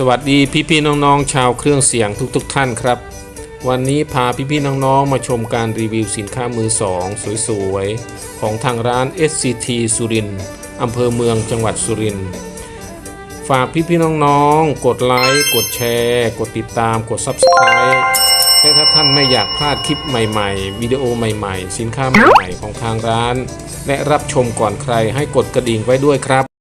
สวัสดีพี่พี่น้องๆ ชาวเครื่องเสียงทุกๆทท่านครับ วันนี้พาพี่พี่น้องๆ มาชมการรีวิวสินค้ามือสองสวยๆ ของทางร้าน SCT สุรินทร์อำเภอเมืองจังหวัดสุรินทร์ฝากพี่พี่น้องๆ กดไลค์กดแชร์ กดติดตามกด Subscribe และถ้าท่านไม่อยากพลาดคลิปใหม่ๆ วิดีโอใหม่ๆ สินค้าใหม่ๆ ของทางร้าน และรับชมก่อนใครให้กดกระดิ่งไว้ด้วยครับ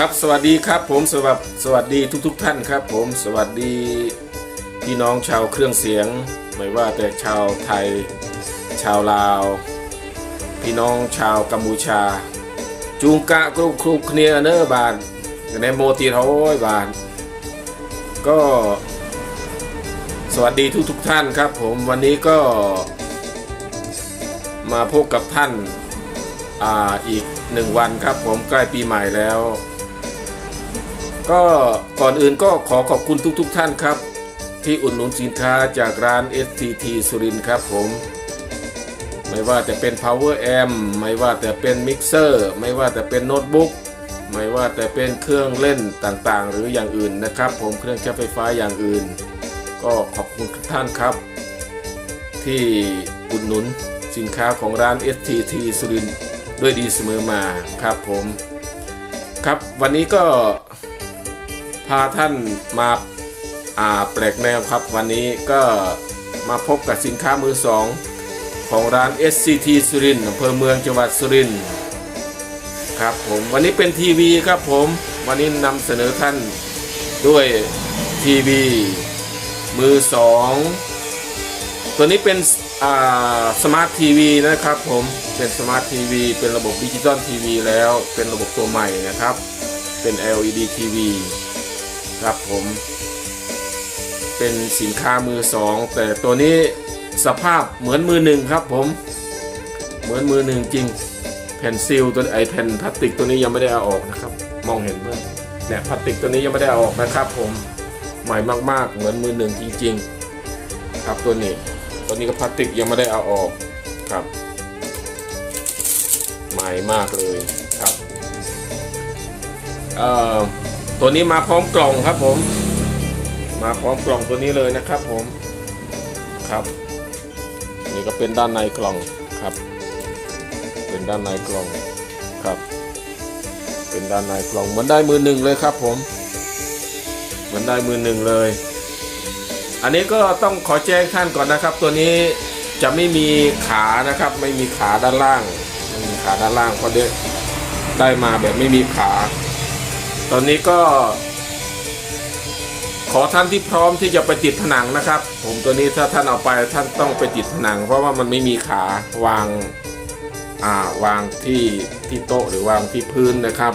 ครับสวัสดีครับผมสวัสสวัสดีทุกๆทท่านครับ ผมสวัสดีพี่น้องชาวเครื่องเสียง ไม่ว่าแต่ชาวไทย ชาวลาว พี่น้องชาวกัมพูชา จูงกะกรุบครุบเคลียเนอร์บานในโมตีท้อยบาน ก็ สวัสดีทุกๆทท่านครับ ผมวันนี้ก็ มาพบกับท่านออีกหนึ่งวันครับผมใกล้ปีใหม่แล้ว ก็ก่อนอื่นก็ขอขอบคุณทุกๆทท่านครับ ที่อุดหนุนสินค้าจากร้าน STT สุรินครับผม ไม่ว่าจะเป็น power amp ไม่ว่าแต่เป็นมิกเซอร์ไม่ว่าแต่เป็นโน้ตบุ๊กไม่ว่าแต่เป็นเครื่องเล่นต่างๆ หรืออย่างอื่นนะครับ ผมเครื่องใช้ไฟฟ้าอย่างอื่น ก็ขอบคุณทุกท่านครับ ที่อุดหนุนสินค้าของร้าน STT สุรินด้วยดีเสมอมาครับผม ครับวันนี้ก็ พาท่านมาอ่าแปลกแนวครับ วันนี้ก็มาพบกับสินค้ามือสองของร้าน SCT สุรินทร์อำเภอเมืองจังหวัดสุรินทร์ครับผมวันนี้เป็นทีวีครับผมวันนี้นำเสนอท่านด้วยทีวีมือสองตัวนี้เป็นอ่าสมาร์ททีวีนะครับผมเป็นสมาร์ททีวีเป็นระบบดิจิตอลทีวีแล้วเป็นระบบตัวใหม่นะครับ เป็น LED TV ครับผมเป็นสินค้ามือสองแต่ตัวนี้สภาพเหมือนมือหนึ่งครับผม เหมือนมือหนึ่งจริง แผ่นซีลตัวไอแผ่นพลาสติกตัวนี้ยังไม่ได้เอาออกนะครับ มองเห็นไหมเนี่ยพลาสติกตัวนี้ยังไม่ได้เอาออกนะครับผมใหม่มากๆ เหมือนมือหนึ่งจริง ๆ ครับตัวนี้ ตัวนี้ก็พลาสติกยังไม่ได้เอาออกครับ ใหม่มากเลยครับเอ่อ ตัวนี้มาพร้อมกล่องครับผม มาพร้อมกล่องตัวนี้เลยนะครับผมครับนี่ก็เป็นด้านในกล่องครับ เป็นด้านในกล่องครับ เป็นด้านในกล่องเหมือนได้มือหนึ่งเลยครับผม เหมือนได้มือหนึ่งเลย อันนี้ก็ต้องขอแจ้งท่านก่อนนะครับ ตัวนี้จะไม่มีขานะครับ ไม่มีขาด้านล่างไม่มีขาด้านล่างเพราะเด็ได้มาแบบไม่มีขา ตอนนี้ก็ ขอท่านที่พร้อมที่จะไปติดผนังนะครับ ผมตัวนี้ถ้าท่านเอาไปท่านต้องไปติดผนัง เพราะว่ามันไม่มีขาวางอ่าวางที่ที่โต๊ะหรือวางที่พื้นนะครับ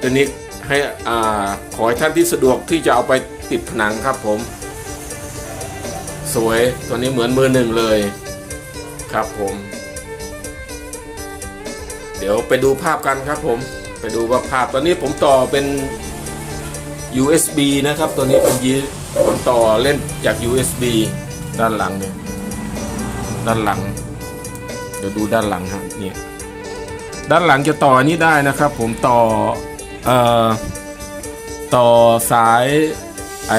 ตัวนี้ให้อ่าขอให้ท่านที่สะดวกที่จะเอาไปติดผนังครับผม สวยตัวนี้เหมือนมือหนึ่งเลยครับผม เดี๋ยวไปดูภาพกันครับผม ดูว่าภาพตอนนี้ผมต่อเป็น USB นะครับ ตัวนี้เป็นยีผมต่อเล่นจาก USB ด้านหลังเนี่ยด้านหลัง เดี๋ยวดูด้านหลังครับเนี่ยด้านหลังจะต่ออันนี้ได้นะครับ ผมต่อเอ่อต่อสายไอ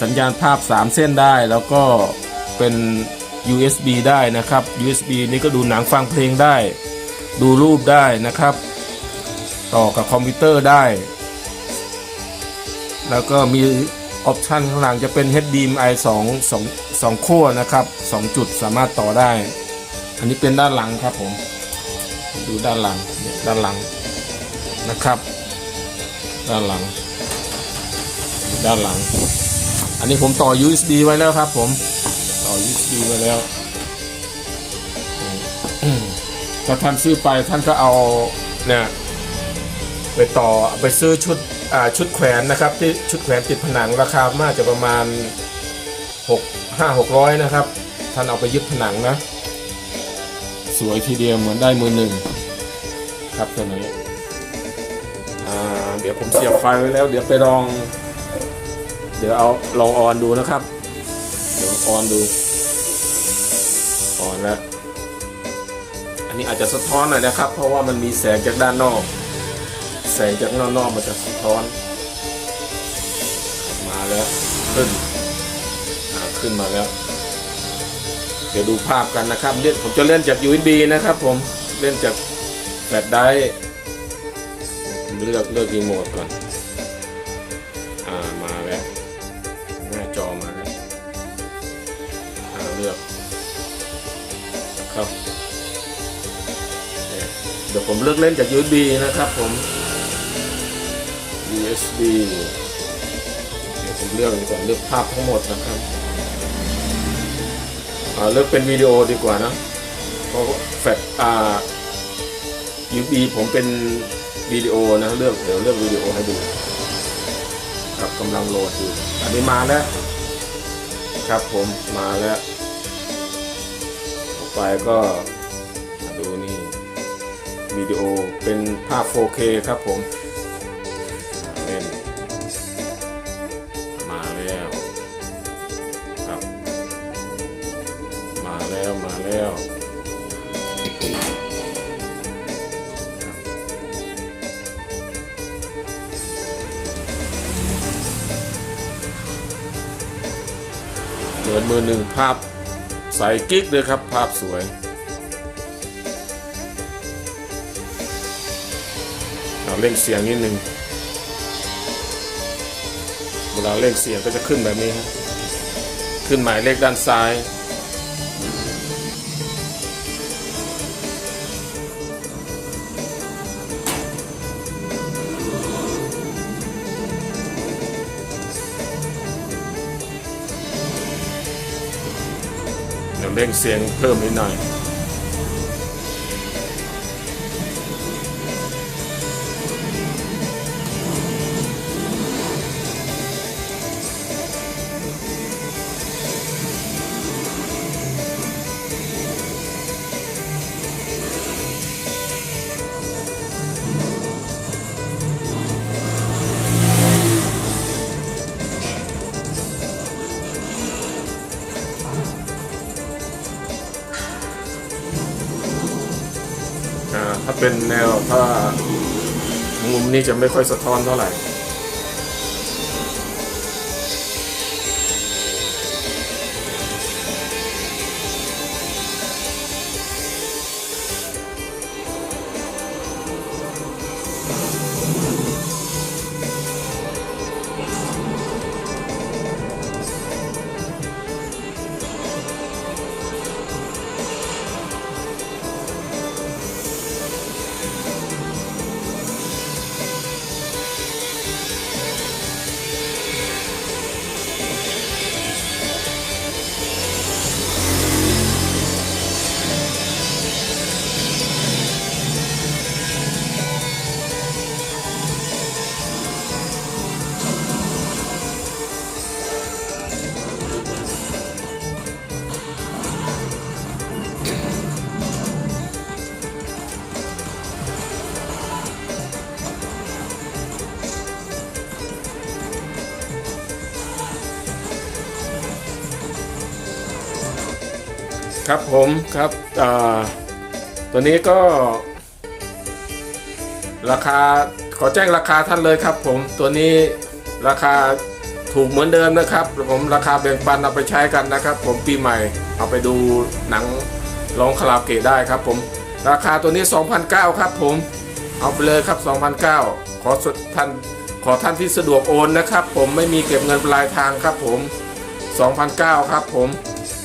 สัญญาณภาพ 3 เส้นได้แล้วก็เป็น USB ได้นะครับ USB นี่ก็ดูหนังฟังเพลงได้ ดูรูปได้นะครับ ต่อกับคอมพิวเตอร์ได้ แล้วก็มีออปชันข้างหลังจะเป็น HDMI 2 2 2ขั้วนะครับ 2 จุดสามารถต่อได้ อันนี้เป็นด้านหลังครับผม ดูด้านหลังด้านหลังนะครับ ด้านหลัง ด้านหลัง อันนี้ผมต่อ USB ไว้แล้วครับผมต่อ USB ไว้แล้วถ้าท่านซื้อไปท่านก็เอาเนี่ย ไปต่อไปซื้อชุดอ่าชุดแขวนนะครับที่ชุดแขวนติดผนังราคาน่าจะประมาณ 6 5 600 นะครับ ท่านเอาไปยึดผนังนะ สวยทีเดียวเหมือนได้มือหนึ่งครับตัวนี้อ่าเดี๋ยวผมเสียบไฟไว้แล้ว เดี๋ยวไปลอง เดี๋ยวเอาลองออนดูนะครับ เดี๋ยวออนดูออนแล้วอันนี้อาจจะสะท้อนหน่อยนะครับ เพราะว่ามันมีแสงจากด้านนอก แสงจากด้านอกมันจะสะท้อน มาแล้วขึ้นขึ้นมาแล้ว เดี๋ยวดูภาพกันนะครับเล่นผมจะเล่นจาก USB นะครับ ผมเล่นจากแฟลชไดร์เลือกเลือกรีโมทก่อนอ่ามาแล้วหน้าจอมาแล้วอ่าเลือกครับเนี่ยเดี๋ยวผมเลือกเล่นจาก USB นะครับผม USB เดี๋ยวผมเลือกดีกว่าเลือกภาพทั้งหมดนะครับเลือกเป็นวิดีโอดีกว่านะเพราะแฟลชอ่า USB ผมเป็นวิดีโอนะเลือกเดี๋ยวเลือกวิดีโอให้ดูครับกำลังโหลดอยู่อันนี้มาแล้วครับผมมาแล้วต่อไปก็ดูนี่วิดีโอเป็นภาพ 4K ครับผม เดินมือหนึ่งภาพใส่กิ๊กเลยครับ ภาพสวยเราเร่งเสียงนิดนึงเวลาเร่งเสียงก็จะขึ้นแบบนี้ครับขึ้นหมายเลขด้านซ้าย เร่งเสียงเพิ่มนิดหน่อย ถ้าเป็นแนวถ้ามุมนี้จะไม่ค่อยสะท้อนเท่าไหร่ ครับผมครับตัวนี้ก็ ราคาขอแจ้งราคาท่านเลยครับ ผมตัวนี้ราคาถูกเหมือนเดิมนะครับ ผมราคาแบ่งปันเอาไปใช้กันนะครับ ผมปีใหม่เอาไปดูหนังร้องคาราโอเกะได้ครับ ผมราคาตัวนี้2,009ครับ ผมเอาไปเลยครับ2,009ขอสุดท่านขอท่านที่สะดวกโอนนะครับ ผมไม่มีเก็บเงินปลายทางครับ ผม2,009ครับ ผม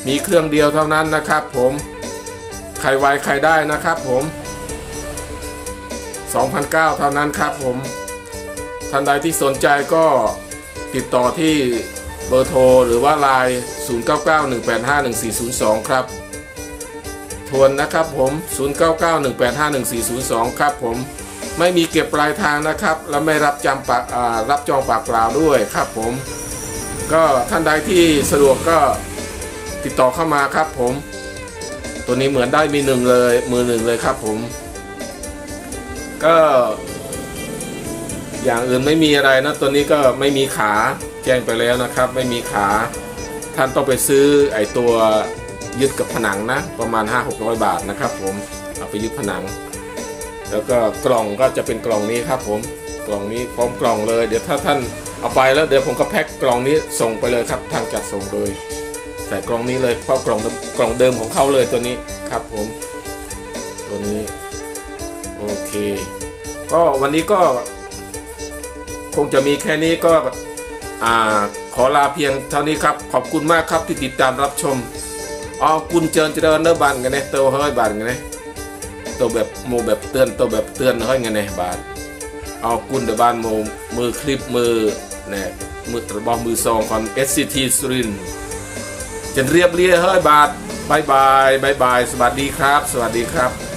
มีเครื่องเดียวเท่านั้นนะครับผมใครไวใครได้นะครับผม2,009 เท่านั้นครับผมท่านใดที่สนใจก็ติดต่อที่เบอร์โทรหรือว่าไลน์0991851402 ครับ ทวนนะครับผม 0991851402 ครับผมไม่มีเก็บปลายทางนะครับ และไม่รับจำปากรับจองปากเปล่าด้วยครับผม ก็ท่านใดที่สะดวกก็ ติดต่อเข้ามาครับผม ตัวนี้เหมือนได้มีหนึ่งเลยมือหนึ่งเลยครับผม ก็ อย่างอื่นไม่มีอะไรนะ ตัวนี้ก็ไม่มีขาแจ้งไปแล้วนะครับ ไม่มีขา ท่านต้องไปซื้อไอตัวยึดกับผนังนะ ประมาณ 5-600 บาทนะครับ ผมเอาไปยึดผนัง แล้วก็กล่องก็จะเป็นกล่องนี้ครับ ผมกล่องนี้พร้อมกล่องเลย เดี๋ยวถ้าท่านเอาไปแล้วเดี๋ยวผมก็แพ็คกล่องนี้ส่งไปเลยครับทางจัดส่งเลย ใส่กล่องนี้เลยเพราะกล่องกล่องเดิมของเขาเลยตัวนี้ครับผม ตัวนี้โอเค ก็วันนี้ก็คงจะมีแค่นี้ก็อ่าขอลาเพียงเท่านี้ครับ ขอบคุณมากครับที่ติดตามรับชมอ๋อคุณเจิญเจริญเนอบันกันเนี่ยเตาเฮ้ยบันกันเนี่ยตัวแบบโมแบบเตือนตัวแบบเตือนเฮ้ยกันเนี่ยบานเอาคุณเดบานโมมือคลิปมือเนี่ยมือตะบองมือซองของ SCT สุรินทร์ จะเรียบเรียเฮ้ยบาทบายบายบายบายสวัสดีครับ สวัสดีครับ